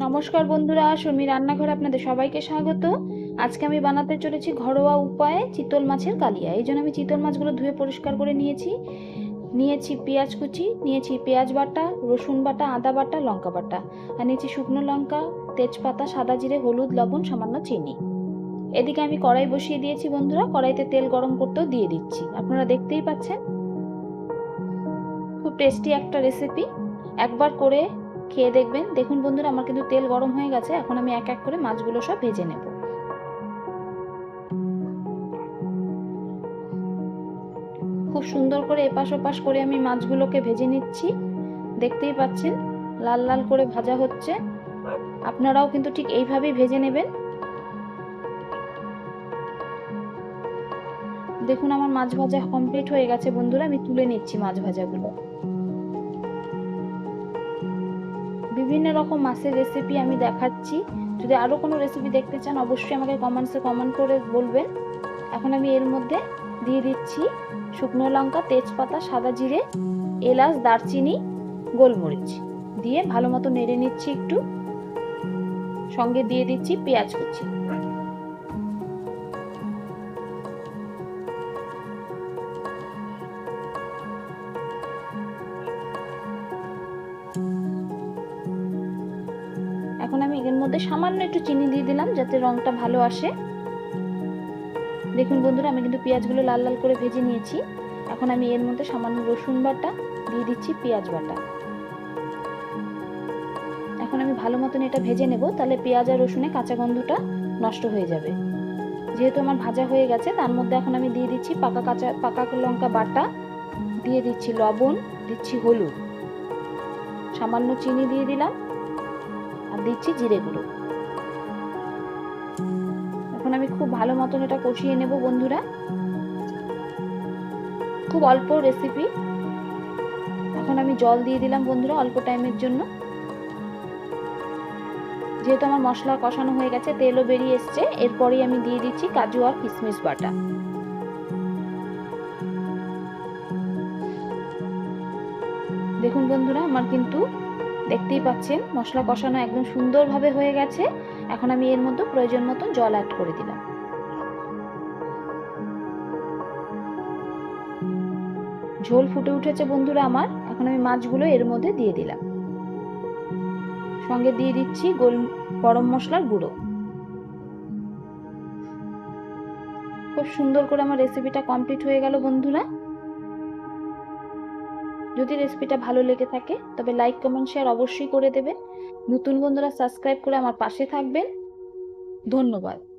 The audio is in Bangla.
নমস্কার বন্ধুরা শর্মি রান্নাঘরে আপনাদের সবাইকে স্বাগত। আজকে আমি বানাতে চলেছি ঘরোয়া উপায়ে চিতল মাছের কালিয়া। এই জন্য আমি চিতল মাছগুলো ধুয়ে পরিষ্কার করে নিয়েছি। নিয়েছি পেঁয়াজ কুচি, নিয়েছি পেঁয়াজ বাটা, রসুন বাটা, আদা বাটা, লঙ্কা বাটা। আর নিয়েছি শুকনো লঙ্কা, তেজপাতা, সাদা জিরে, হলুদ, লবণ, সামান্য চিনি। এদিকে আমি কড়াই বসিয়ে দিয়েছি বন্ধুরা, কড়াইতে তেল গরম করতেও দিয়ে দিচ্ছি। আপনারা দেখতেই পাচ্ছেন। খুব টেস্টি একটা রেসিপি। একবার করে খেয়ে দেখবেন। দেখুন বন্ধুরা, আমার কিন্তু তেল গরম হয়ে গেছে, এখন আমি এক এক করে মাছগুলো সব ভেজে নেব। খুব সুন্দর করে এপাশ ওপাশ করে আমি মাছগুলোকে ভেজে নিচ্ছি। দেখতেই পাচ্ছেন, লাল লাল করে ভাজা হচ্ছে। আপনারাও কিন্তু ঠিক এইভাবেই ভেজে নেবেন। দেখুন, আমার মাছ ভাজা কমপ্লিট হয়ে গেছে বন্ধুরা, আমি তুলে নিচ্ছি মাছ ভাজাগুলো। বিভিন্ন রকম মাছের রেসিপি আমি দেখাচ্ছি। যদি আরও কোনো রেসিপি দেখতে চান, অবশ্যই আমাকে কমেন্টসে কমেন্ট করে বলবেন। এখন আমি এর মধ্যে দিয়ে দিচ্ছি শুকনো লঙ্কা, তেজপাতা, সাদা জিরে, এলাচ, দারচিনি, গোলমরিচ। দিয়ে ভালো মতো নেড়ে নিচ্ছি একটু। সঙ্গে দিয়ে দিচ্ছি পেঁয়াজ কুচি। মধ্যে সামান্য একটু চিনি দিয়ে দিলাম যাতে রংটা ভালো আসে। দেখুন বন্ধুরা, আমি কিন্তু পেঁয়াজগুলো লাল লাল করে ভেজে নিয়েছি। এখন আমি এর মধ্যে সামান্য রসুন বাটা দিয়ে দিচ্ছি পেঁয়াজ বাটা। এখন আমি ভালো মতন এটা ভেজে নেব, তাহলে পেঁয়াজ আর রসুনে কাঁচা গন্ধটা নষ্ট হয়ে যাবে। যেহেতু আমার ভাজা হয়ে গেছে, তার মধ্যে এখন আমি দিয়ে দিচ্ছি পাকা কাঁচা, পাকা লঙ্কা বাটা, দিয়ে দিচ্ছি লবণ, দিচ্ছি হলুদ। সামান্য চিনি দিয়ে দিলাম। আর দিচ্ছি জিরে গুঁড়ো। এখন আমি খুব ভালো মতন এটা কষিয়ে নেব বন্ধুরা। খুব অল্প রেসিপি এখন আমি জল দিয়ে দিলাম বন্ধুরা অল্প টাইমের জন্য। যেহেতু আমার মশলা কষানো হয়ে গেছে, তেলও বেরিয়ে এসছে, এরপরেই আমি দিয়ে দিচ্ছি কাজু আর কিশমিশ বাটা। দেখুন বন্ধুরা, আমার কিন্তু দেখতেই পাচ্ছেন, মশলা কষানো একদম সুন্দরভাবে হয়ে গেছে। এখন আমি এর মধ্যে প্রয়োজন মতো জল অ্যাড করে দিলাম। ঝোল ফুটে উঠেছে বন্ধুরা আমার, এখন আমি মাছগুলো এর মধ্যে দিয়ে দিলাম। সঙ্গে দিয়ে দিচ্ছি গোল, গরম মশলার গুঁড়ো। খুব সুন্দর করে আমার রেসিপিটা কমপ্লিট হয়ে গেল বন্ধুরা। যদি রেসিপিটা ভালো লেগে থাকে, তবে লাইক কমেন্ট শেয়ার অবশ্যই করে দেবেন। নতুন বন্ধুরা সাবস্ক্রাইব করে আমার পাশে থাকবেন। ধন্যবাদ।